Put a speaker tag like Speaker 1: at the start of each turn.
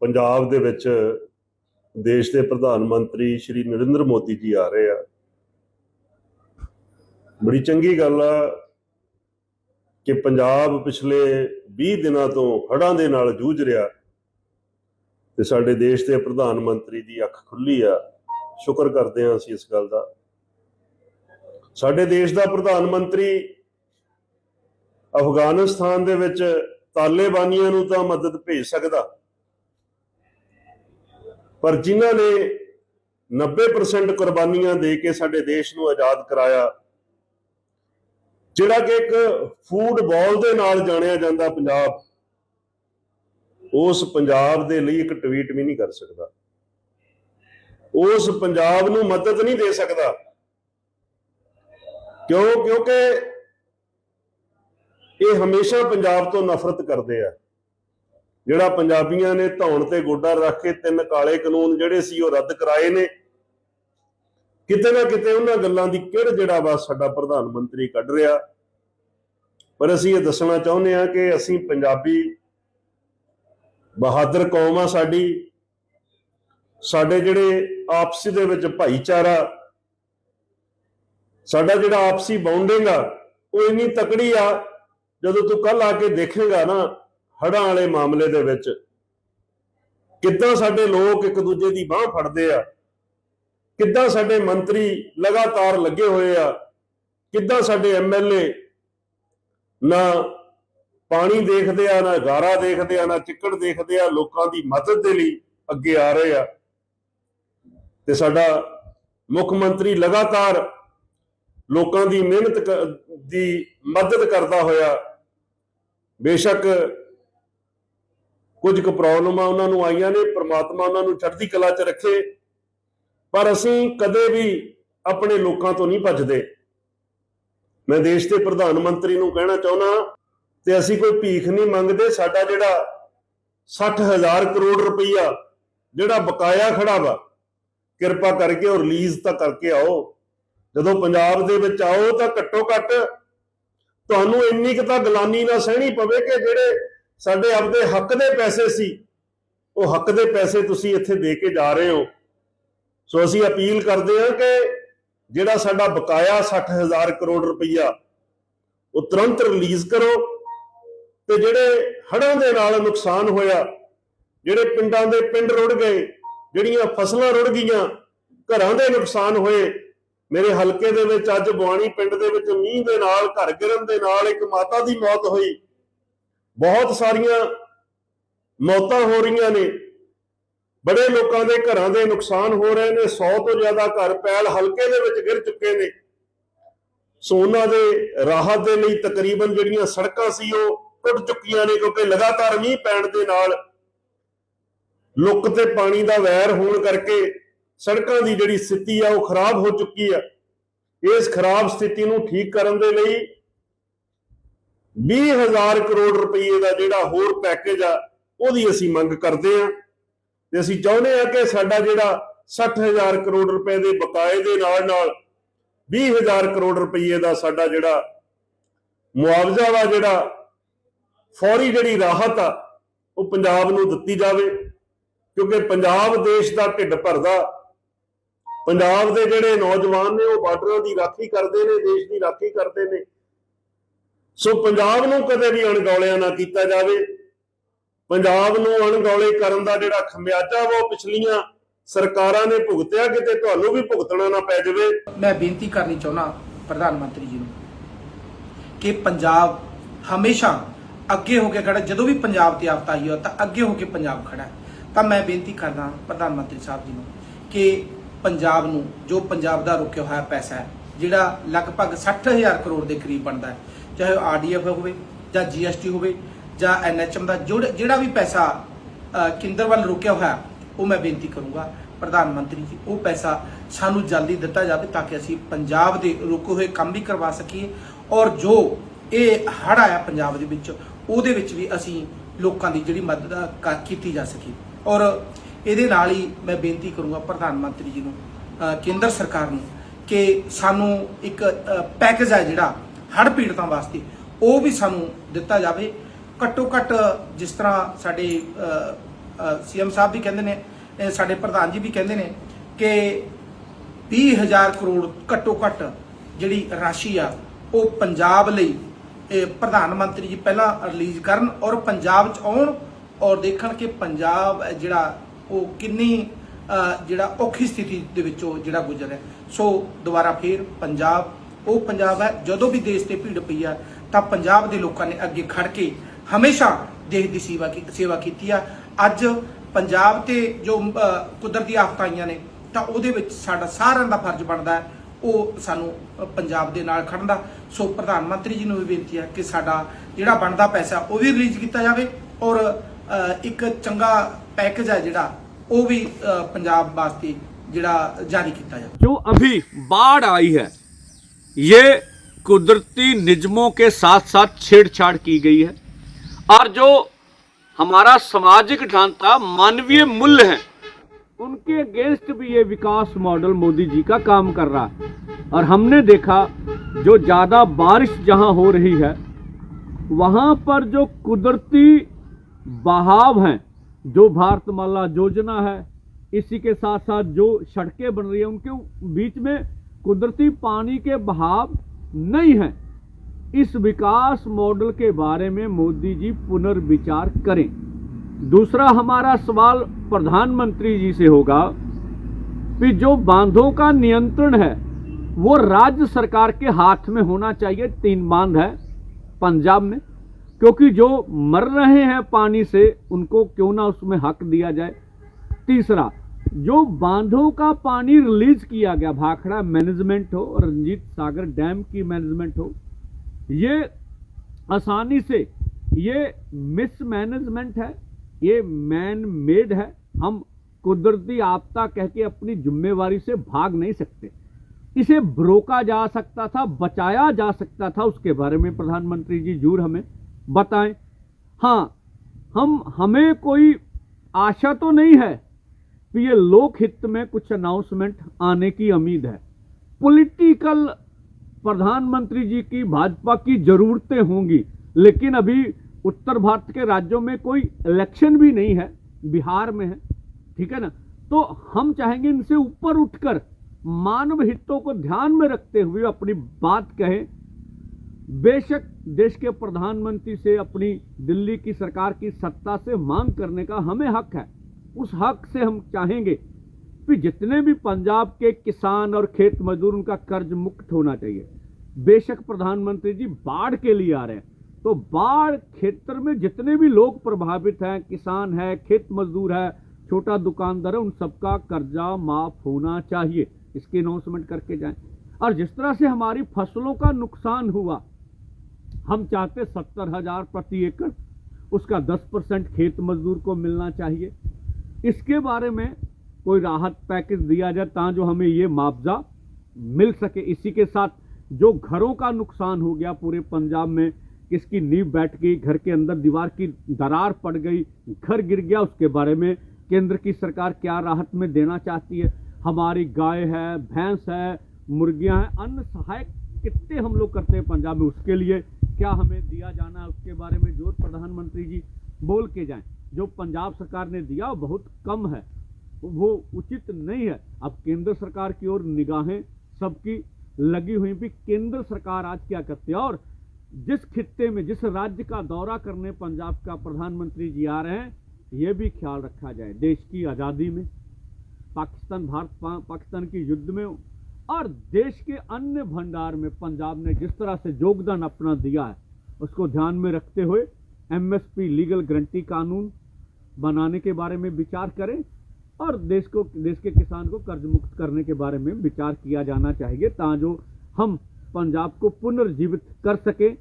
Speaker 1: ਪੰਜਾਬ ਦੇ ਵਿੱਚ ਦੇਸ਼ ਦੇ ਪ੍ਰਧਾਨ ਮੰਤਰੀ ਸ਼੍ਰੀ ਨਰਿੰਦਰ ਮੋਦੀ ਜੀ ਆ ਰਹੇ ਆ। ਬੜੀ ਚੰਗੀ ਗੱਲ ਆ ਕਿ ਪੰਜਾਬ ਪਿਛਲੇ 20 ਦਿਨਾਂ ਤੋਂ ਹੜਾਂ ਦੇ ਨਾਲ ਜੂਝ ਰਿਹਾ ਤੇ ਸਾਡੇ ਦੇਸ਼ ਦੇ ਪ੍ਰਧਾਨ ਮੰਤਰੀ ਦੀ ਅੱਖ ਖੁੱਲੀ ਆ। ਸ਼ੁਕਰ ਕਰਦੇ ਹਾਂ ਅਸੀਂ ਇਸ ਗੱਲ ਦਾ। ਸਾਡੇ ਦੇਸ਼ ਦਾ ਪ੍ਰਧਾਨ ਮੰਤਰੀ ਅਫਗਾਨਿਸਤਾਨ ਦੇ ਵਿੱਚ ਤਾਲਿਬਾਨੀਆਂ ਨੂੰ ਤਾਂ ਮਦਦ ਭੇਜ ਸਕਦਾ। ਪਰ ਜਿਨ੍ਹਾਂ ਨੇ 90% ਕੁਰਬਾਨੀਆਂ ਦੇ ਕੇ ਸਾਡੇ ਦੇਸ਼ ਨੂੰ ਆਜ਼ਾਦ ਕਰਾਇਆ, ਜਿਹੜਾ ਕਿ ਇੱਕ ਫੂਡ ਬਾਲ ਦੇ ਨਾਲ ਜਾਣਿਆ ਜਾਂਦਾ ਪੰਜਾਬ, ਉਸ ਪੰਜਾਬ ਦੇ ਲਈ ਇੱਕ ਟਵੀਟ ਵੀ ਨਹੀਂ ਕਰ ਸਕਦਾ। ਉਸ ਪੰਜਾਬ ਨੂੰ ਮਦਦ ਨਹੀਂ ਦੇ ਸਕਦਾ। ਕਿਉਂ? ਕਿਉਂਕਿ ਇਹ ਹਮੇਸ਼ਾ ਪੰਜਾਬ ਤੋਂ ਨਫ਼ਰਤ ਕਰਦੇ ਆ। ਜਿਹੜਾ ਪੰਜਾਬੀਆਂ ਨੇ ਧੌਣ ਤੇ ਗੋਡਾ ਰੱਖ ਕੇ ਤਿੰਨ ਕਾਲੇ ਕਾਨੂੰਨ ਜਿਹੜੇ ਸੀ ਉਹ ਰੱਦ ਕਰਾਏ ਨੇ। ਕਿਤੇ ਨਾ ਕਿਤੇ ਉਹਨਾਂ ਗੱਲਾਂ ਦੀ ਕਿਹੜ ਜਿਹੜਾ ਵਾ ਸਾਡਾ ਪ੍ਰਧਾਨ ਮੰਤਰੀ ਕੱਢ ਰਿਹਾ। ਪਰ ਅਸੀਂ ਇਹ ਦੱਸਣਾ ਚਾਹੁੰਦੇ ਹਾਂ ਕਿ ਅਸੀਂ ਪੰਜਾਬੀ ਬਹਾਦਰ ਕੌਮ ਆ ਸਾਡੀ। ਸਾਡੇ ਜਿਹੜੇ ਆਪਸੀ ਦੇ ਵਿੱਚ ਭਾਈਚਾਰਾ, ਸਾਡਾ ਜਿਹੜਾ ਆਪਸੀ ਬੌਂਡਿੰਗ ਆ, ਉਹ ਇੰਨੀ ਤਕੜੀ ਆ, ਜਦੋਂ ਤੂੰ ਕੱਲ ਆ ਕੇ ਦੇਖੇਗਾ ਨਾ ਹੜਾਂ ਵਾਲੇ ਮਾਮਲੇ ਦੇ ਵਿੱਚ ਕਿੱਦਾਂ ਸਾਡੇ ਲੋਕ ਇੱਕ ਦੂਜੇ ਦੀ ਬਾਹ ਫੜਦੇ ਆ? ਕਿੱਦਾਂ ਸਾਡੇ ਮੰਤਰੀ ਲਗਾਤਾਰ ਲੱਗੇ ਹੋਏ ਆ? ਕਿੱਦਾਂ ਸਾਡੇ ਐਮਐਲਏ ਨਾ ਪਾਣੀ ਦੇਖਦੇ ਆ, ਨਾ ਗਾਰਾ ਦੇਖਦੇ ਆ, ਨਾ ਚਿੱਕੜ ਦੇਖਦੇ ਆ, ਲੋਕਾਂ ਦੀ ਮਦਦ ਦੇ ਲਈ ਅੱਗੇ ਆ ਰਹੇ ਆ। ਤੇ ਸਾਡਾ ਮੁੱਖ ਮੰਤਰੀ ਲਗਾਤਾਰ ਲੋਕਾਂ ਦੀ ਮਿਹਨਤ ਦੀ ਮਦਦ ਕਰਦਾ ਹੋਇਆ ਬੇਸ਼ੱਕ ਕੁਝ ਕੁ ਪ੍ਰੋਬਲਮਾਂ ਉਹਨਾਂ ਨੂੰ ਆਈਆਂ ਨੇ, ਪ੍ਰਮਾਤਮਾ ਉਹਨਾਂ ਨੂੰ ਚੜ੍ਹਦੀ ਕਲਾ 'ਚ ਰੱਖੇ। ਪਰ ਅਸੀਂ ਕਦੇ ਵੀ ਆਪਣੇ ਲੋਕਾਂ ਤੋਂ ਨਹੀਂ ਭੱਜਦੇ। ਮੈਂ ਦੇਸ਼ ਦੇ ਪ੍ਰਧਾਨ ਮੰਤਰੀ ਨੂੰ ਕਹਿਣਾ ਚਾਹੁੰਦਾ ਤੇ ਅਸੀਂ ਕੋਈ ਭੀਖ ਨਹੀਂ ਮੰਗਦੇ, ਸਾਡਾ ਜਿਹੜਾ 60000 ਕਰੋੜ ਰੁਪਈਆ ਜਿਹੜਾ ਬਕਾਇਆ ਖੜਾ ਵਾ, ਕਿਰਪਾ ਕਰਕੇ ਉਹ ਰਿਲੀਜ਼ ਤਾਂ ਕਰਕੇ ਆਓ। ਜਦੋਂ ਪੰਜਾਬ ਦੇ ਵਿੱਚ ਆਓ ਤਾਂ ਘੱਟੋ ਘੱਟ ਤੁਹਾਨੂੰ ਇੰਨੀ ਕੁ ਤਾਂ ਗਲਾਨੀ ਨਾ ਸਹਿਣੀ ਪਵੇ ਕਿ ਜਿਹੜੇ ਸਾਡੇ ਆਪਦੇ ਹੱਕ ਦੇ ਪੈਸੇ ਸੀ। ਉਹ ਹੱਕ ਦੇ ਪੈਸੇ ਤੁਸੀਂ ਇੱਥੇ ਦੇ ਕੇ ਜਾ ਰਹੇ ਹੋ। ਸੋ ਅਸੀਂ ਅਪੀਲ ਕਰਦੇ ਹਾਂ ਕਿ ਜਿਹੜਾ ਸਾਡਾ ਬਕਾਇਆ 60000 ਕਰੋੜ ਰੁਪਈਆ, ਉਹ ਤੁਰੰਤ ਰਿਲੀਜ਼ ਕਰੋ ਤੇ ਜਿਹੜੇ ਹੜ੍ਹਾਂ ਦੇ ਨਾਲ ਨੁਕਸਾਨ ਹੋਇਆ, ਜਿਹੜੇ ਪਿੰਡਾਂ ਦੇ ਪਿੰਡ ਰੁੜ ਗਏ, ਜਿਹੜੀਆਂ ਫਸਲਾਂ ਰੁੜ ਗਈਆਂ, ਘਰਾਂ ਦੇ ਨੁਕਸਾਨ ਹੋਏ, ਮੇਰੇ ਹਲਕੇ ਦੇ ਵਿੱਚ ਅੱਜ ਬਵਾਨੀ ਪਿੰਡ ਦੇ ਵਿੱਚ ਮੀਂਹ ਦੇ ਨਾਲ, ਘਰ ਗਿਰਨ ਦੇ ਨਾਲ ਇੱਕ ਮਾਤਾ ਦੀ ਮੌਤ ਹੋਈ। ਬਹੁਤ ਸਾਰੀਆਂ ਮੌਤਾਂ ਹੋ ਰਹੀਆਂ ਨੇ। ਬੜੇ ਲੋਕਾਂ ਦੇ ਘਰਾਂ ਦੇ ਨੁਕਸਾਨ ਹੋ ਰਹੇ ਨੇ। 100 ਤੋਂ ਜ਼ਿਆਦਾ ਘਰ ਪੈਲ ਹਲਕੇ ਦੇ ਵਿੱਚ ਗਿਰ ਚੁੱਕੇ ਨੇ। ਸੋ ਉਹਨਾਂ ਦੇ ਰਾਹਤ ਦੇ ਲਈ ਤਕਰੀਬਨ ਜਿਹੜੀਆਂ ਸੜਕਾਂ ਸੀ, ਉਹ ਟੁੱਟ ਚੁੱਕੀਆਂ ਨੇ ਕਿਉਂਕਿ ਲਗਾਤਾਰ ਮੀਂਹ ਪੈਣ ਦੇ ਨਾਲ ਲੁੱਕ ਤੇ ਪਾਣੀ ਦਾ ਵੈਰ ਹੋਣ ਕਰਕੇ ਸੜਕਾਂ ਦੀ ਜਿਹੜੀ ਸਥਿਤੀ ਆ, ਉਹ ਖਰਾਬ ਹੋ ਚੁੱਕੀ ਆ। ਇਸ ਖਰਾਬ ਸਥਿਤੀ ਨੂੰ ਠੀਕ ਕਰਨ ਦੇ ਲਈ 20000 ਕਰੋੜ ਰੁਪਏ ਦਾ ਜਿਹੜਾ ਹੋਰ ਪੈਕੇਜ ਆ, ਉਹਦੀ ਅਸੀਂ ਮੰਗ ਕਰਦੇ ਆ ਤੇ ਅਸੀਂ ਚਾਹੁੰਦੇ ਆ ਕਿ ਸਾਡਾ ਜਿਹੜਾ 60000 ਕਰੋੜ ਰੁਪਏ ਦੇ ਬਕਾਏ ਦੇ ਨਾਲ ਨਾਲ 20000 ਕਰੋੜ ਰੁਪਏ ਦਾ ਸਾਡਾ ਜਿਹੜਾ ਮੁਆਵਜ਼ਾ ਵਾ, ਜਿਹੜਾ ਫੌਰੀ ਜਿਹੜੀ ਰਾਹਤ ਆ, ਉਹ ਪੰਜਾਬ ਨੂੰ ਦਿੱਤੀ ਜਾਵੇ। ਕਿਉਂਕਿ ਪੰਜਾਬ ਦੇਸ਼ ਦਾ ਢਿੱਡ ਭਰਦਾ। ਪੰਜਾਬ ਦੇ ਜਿਹੜੇ ਨੌਜਵਾਨ ਨੇ, ਉਹ ਬਾਰਡਰਾਂ ਦੀ ਰਾਖੀ ਕਰਦੇ ਨੇ, ਦੇਸ਼ ਦੀ ਰਾਖੀ ਕਰਦੇ ਨੇ। ਸੋ ਪੰਜਾਬ ਨੂੰ ਕਦੇ ਵੀ ਅਣਗੌਲਿਆ ਨਾ ਕੀਤਾ ਜਾਵੇ। ਪੰਜਾਬ ਨੂੰ ਅਣਗੌਲੇ ਕਰਨ ਦਾ ਜਿਹੜਾ ਖਮਿਆਜਾ ਉਹ ਪਿਛਲੀਆਂ ਸਰਕਾਰਾਂ ਨੇ ਭੁਗਤਿਆ, ਕਿਤੇ ਤੁਹਾਨੂੰ ਵੀ ਭੁਗਤਣਾ ਨਾ ਪੈ ਜਾਵੇ।
Speaker 2: ਮੈਂ ਬੇਨਤੀ ਕਰਨੀ ਚਾਹੁੰਦਾ ਪ੍ਰਧਾਨ ਮੰਤਰੀ ਜੀ ਨੂੰ ਕਿ ਪੰਜਾਬ ਹਮੇਸ਼ਾ ਅੱਗੇ ਹੋ ਕੇ ਖੜਾ ਜਦੋਂ ਵੀ ਪੰਜਾਬ ਤੇ ਆਫਤ ਆਈ ਹੋ ਤਾਂ ਅੱਗੇ ਹੋ ਕੇ ਪੰਜਾਬ ਖੜਾ ਤਾਂ ਮੈਂ ਬੇਨਤੀ ਕਰਦਾ ਪ੍ਰਧਾਨ ਮੰਤਰੀ ਸਾਹਿਬ ਜੀ ਨੂੰ ਕਿ ਪੰਜਾਬ ਨੂੰ, ਜੋ ਪੰਜਾਬ ਦਾ ਰੁਕਿਆ ਹੋਇਆ ਪੈਸਾ ਹੈ, ਜਿਹੜਾ ਲਗਭਗ 60000 ਕਰੋੜ ਦੇ ਕਰੀਬ ਬਣਦਾ ਹੈ ਚਾਹੇ ਆਰਡੀਐਫ ਹੋਵੇ ਜਾਂ ਜੀਐਸਟੀ ਹੋਵੇ ਜਾਂ ਐਨਐਚਐਮ ਦਾ ਜੋ- ਜਿਹੜਾ ਵੀ ਪੈਸਾ ਕੇਂਦਰ ਵੱਲ ਰੁਕਿਆ ਹੋਇਆ, ਉਹ ਮੈਂ ਬੇਨਤੀ ਕਰੂੰਗਾ ਪ੍ਰਧਾਨ ਮੰਤਰੀ ਜੀ, ਉਹ ਪੈਸਾ ਸਾਨੂੰ ਜਲਦੀ ਦਿੱਤਾ ਜਾਵੇ ਤਾਂ ਕਿ ਅਸੀਂ ਪੰਜਾਬ ਦੇ ਰੁਕੇ ਹੋਏ ਕੰਮ ਵੀ ਕਰਵਾ ਸਕੀਏ ਔਰ ਜੋ ਇਹ ਹੜ੍ਹ ਆਇਆ ਪੰਜਾਬ ਦੇ ਵਿੱਚ, ਉਹਦੇ ਵਿੱਚ ਵੀ ਅਸੀਂ ਲੋਕਾਂ ਦੀ ਜਿਹੜੀ ਮਦਦ ਕੀਤੀ ਜਾ ਸਕੇ। ਔਰ ਇਹਦੇ ਨਾਲ ਹੀ ਮੈਂ ਬੇਨਤੀ ਕਰੂੰਗਾ ਪ੍ਰਧਾਨ ਮੰਤਰੀ ਜੀ ਨੂੰ ਕੇਂਦਰ ਸਰਕਾਰ ਨੂੰ ਕਿ ਸਾਨੂੰ ਇੱਕ ਪੈਕੇਜ ਹੈ ਜਿਹੜਾ ਹੜ੍ਹ ਪੀੜਤਾਂ ਵਾਸਤੇ ਉਹ ਵੀ ਸਾਨੂੰ ਦਿੱਤਾ ਜਾਵੇ। ਘੱਟੋ ਘੱਟ ਜਿਸ ਤਰ੍ਹਾਂ ਸਾਡੇ ਅ, ਸੀਐਮ ਸਾਹਿਬ ਵੀ ਕਹਿੰਦੇ ਨੇ ਸਾਡੇ ਪ੍ਰਧਾਨ ਜੀ ਵੀ ਕਹਿੰਦੇ ਨੇ ਕਿ 20000 ਕਰੋੜ ਘੱਟੋ ਘੱਟ ਜਿਹੜੀ ਰਾਸ਼ੀ ਆ ਉਹ ਪੰਜਾਬ ਲਈ ਪ੍ਰਧਾਨ ਮੰਤਰੀ ਜੀ ਪਹਿਲਾਂ ਰਿਲੀਜ਼ ਕਰਨ ਔਰ ਪੰਜਾਬ ਚ ਆਉਣ ਔਰ ਦੇਖਣ ਕਿ ਪੰਜਾਬ ਜਿਹੜਾ ਉਹ ਕਿੰਨੀ ਜਿਹੜਾ ਔਖੀ ਸਥਿਤੀ ਦੇ ਵਿੱਚੋਂ ਜਿਹੜਾ ਗੁਜ਼ਰ ਹੈ ਸੋ ਦੁਬਾਰਾ ਫੇਰ ਪੰਜਾਬ ਉਹ ਪੰਜਾਬ ਹੈ, ਜਦੋਂ ਵੀ ਦੇਸ਼ ਤੇ ਭੀੜ ਪਈ ਆ, ਤਾਂ ਪੰਜਾਬ ਦੇ ਲੋਕਾਂ ਨੇ ਅੱਗੇ ਖੜ ਕੇ ਹਮੇਸ਼ਾ ਦੇਸ਼ ਦੀ ਸੇਵਾ ਕੀ, ਸੇਵਾ ਕੀਤੀ ਆ। ਅੱਜ ਪੰਜਾਬ ਤੇ ਜੋ ਕੁਦਰਤੀ ਆਫਤਾਂ ਆਈਆਂ ਨੇ, ਤਾਂ ਉਹਦੇ ਵਿੱਚ ਸਾਡਾ ਸਾਰਿਆਂ ਦਾ ਫਰਜ਼ ਬਣਦਾ ਹੈ, ਉਹ ਸਾਨੂੰ ਪੰਜਾਬ ਦੇ ਨਾਲ ਖੜਨ ਦਾ। ਸੋ ਪ੍ਰਧਾਨ ਮੰਤਰੀ ਜੀ ਨੂੰ ਵੀ ਬੇਨਤੀ ਹੈ ਕਿ ਸਾਡਾ ਜਿਹੜਾ ਬਣਦਾ ਪੈਸਾ, ਉਹ ਵੀ ਰਿਲੀਜ਼ ਕੀਤਾ ਜਾਵੇ ਔਰ ਇੱਕ ਚੰਗਾ ਪੈਕੇਜ ਹੈ ਜਿਹੜਾ, ਉਹ ਵੀ ਪੰਜਾਬ ਵਾਸਤੇ ਜਿਹੜਾ ਜਾਰੀ ਕੀਤਾ ਜਾਵੇ।
Speaker 3: ਜੋ ਅਭੀ ਬਾੜ ਆਈ ਹੈ ये कुदरती निजमों के साथ साथ छेड़छाड़ की गई है। और जो हमारा सामाजिक ढांचा मानवीय मूल्य है, उनके अगेंस्ट भी ये विकास मॉडल मोदी जी का काम कर रहा है। और हमने देखा, जो ज़्यादा बारिश जहाँ हो रही है, वहाँ पर जो कुदरती बहाव हैं, जो भारतमाला योजना है, इसी के साथ साथ जो सड़कें बन रही है, उनके बीच में कुदरती पानी के बहाव नहीं है। इस विकास मॉडल के बारे में मोदी जी पुनर्विचार करें। दूसरा हमारा सवाल प्रधानमंत्री जी से होगा कि जो बांधों का नियंत्रण है, वो राज्य सरकार के हाथ में होना चाहिए, तीन बाँध है पंजाब में, क्योंकि जो मर रहे हैं पानी से, उनको क्यों ना उसमें हक दिया जाए? तीसरा जो बांधों का पानी रिलीज़ किया गया, भाखड़ा मैनेजमेंट हो और रंजीत सागर डैम की मैनेजमेंट हो, ये आसानी से ये मिसमैनेजमेंट है, ये मैन मेड है। हम कुदरती आपदा कह के अपनी जिम्मेवारी से भाग नहीं सकते। इसे रोका जा सकता था, बचाया जा सकता था, उसके बारे में प्रधानमंत्री जी ज़रूर हमें बताएँ। हाँ हम, हमें कोई आशा तो नहीं है कि ये लोक हित में कुछ अनाउंसमेंट आने की उम्मीद है। पॉलिटिकल प्रधानमंत्री जी की भाजपा की जरूरतें होंगी, लेकिन अभी उत्तर भारत के राज्यों में कोई इलेक्शन भी नहीं है, बिहार में है, ठीक है ना? तो हम चाहेंगे इनसे ऊपर उठकर मानव हितों को ध्यान में रखते हुए अपनी बात कहें। बेशक देश के प्रधानमंत्री से अपनी दिल्ली की सरकार की सत्ता से मांग करने का हमें हक है उस हक से हम चाहेंगे कि जितने भी पंजाब के किसान और खेत मजदूर, उनका कर्ज मुक्त होना चाहिए। बेशक प्रधानमंत्री जी बाढ़ के लिए आ रहे हैं तो बाढ़ क्षेत्र में जितने भी लोग प्रभावित हैं, किसान है, खेत मजदूर है, छोटा दुकानदार है, उन सबका कर्जा माफ़ होना चाहिए। इसकी अनाउंसमेंट करके जाएँ। और जिस तरह से हमारी फ़सलों का नुकसान हुआ, हम चाहते सत्तर हज़ार प्रति एकड़, उसका दस परसेंट खेत मजदूर को मिलना चाहिए। इसके बारे में कोई राहत पैकेज दिया जाए ताकि जो हमें ये मुआवजा मिल सके। इसी के साथ जो घरों का नुकसान हो गया पूरे पंजाब में, किसकी नींव बैठ गई, घर के अंदर दीवार की दरार पड़ गई, घर गिर गया, उसके बारे में केंद्र की सरकार क्या राहत में देना चाहती है? हमारी गाय है, भैंस है, मुर्गियाँ हैं अन्य सहायक कितने हम लोग करते हैं पंजाब में? उसके लिए क्या हमें दिया जाना है? उसके बारे में जो प्रधानमंत्री जी बोल के जाएँ। जो पंजाब सरकार ने दिया बहुत कम है। वो उचित नहीं है। अब केंद्र सरकार की ओर निगाहें सबकी लगी हुई भी केंद्र सरकार आज क्या करती है? और जिस खित्ते में जिस राज्य का दौरा करने पंजाब का प्रधानमंत्री जी आ रहे हैं ये भी ख्याल रखा जाए। देश की आज़ादी में पाकिस्तान भारत पा, पाकिस्तान की युद्ध में और देश के अन्य भंडार में पंजाब ने जिस तरह से योगदान अपना दिया है उसको ध्यान में रखते हुए एमएसपी लीगल गारंटी कानून बनाने के बारे में विचार करें और देश को, देश के किसान को कर्ज मुक्त करने के बारे में विचार किया जाना चाहिए, ताजो हम पंजाब को पुनर्जीवित कर सकें।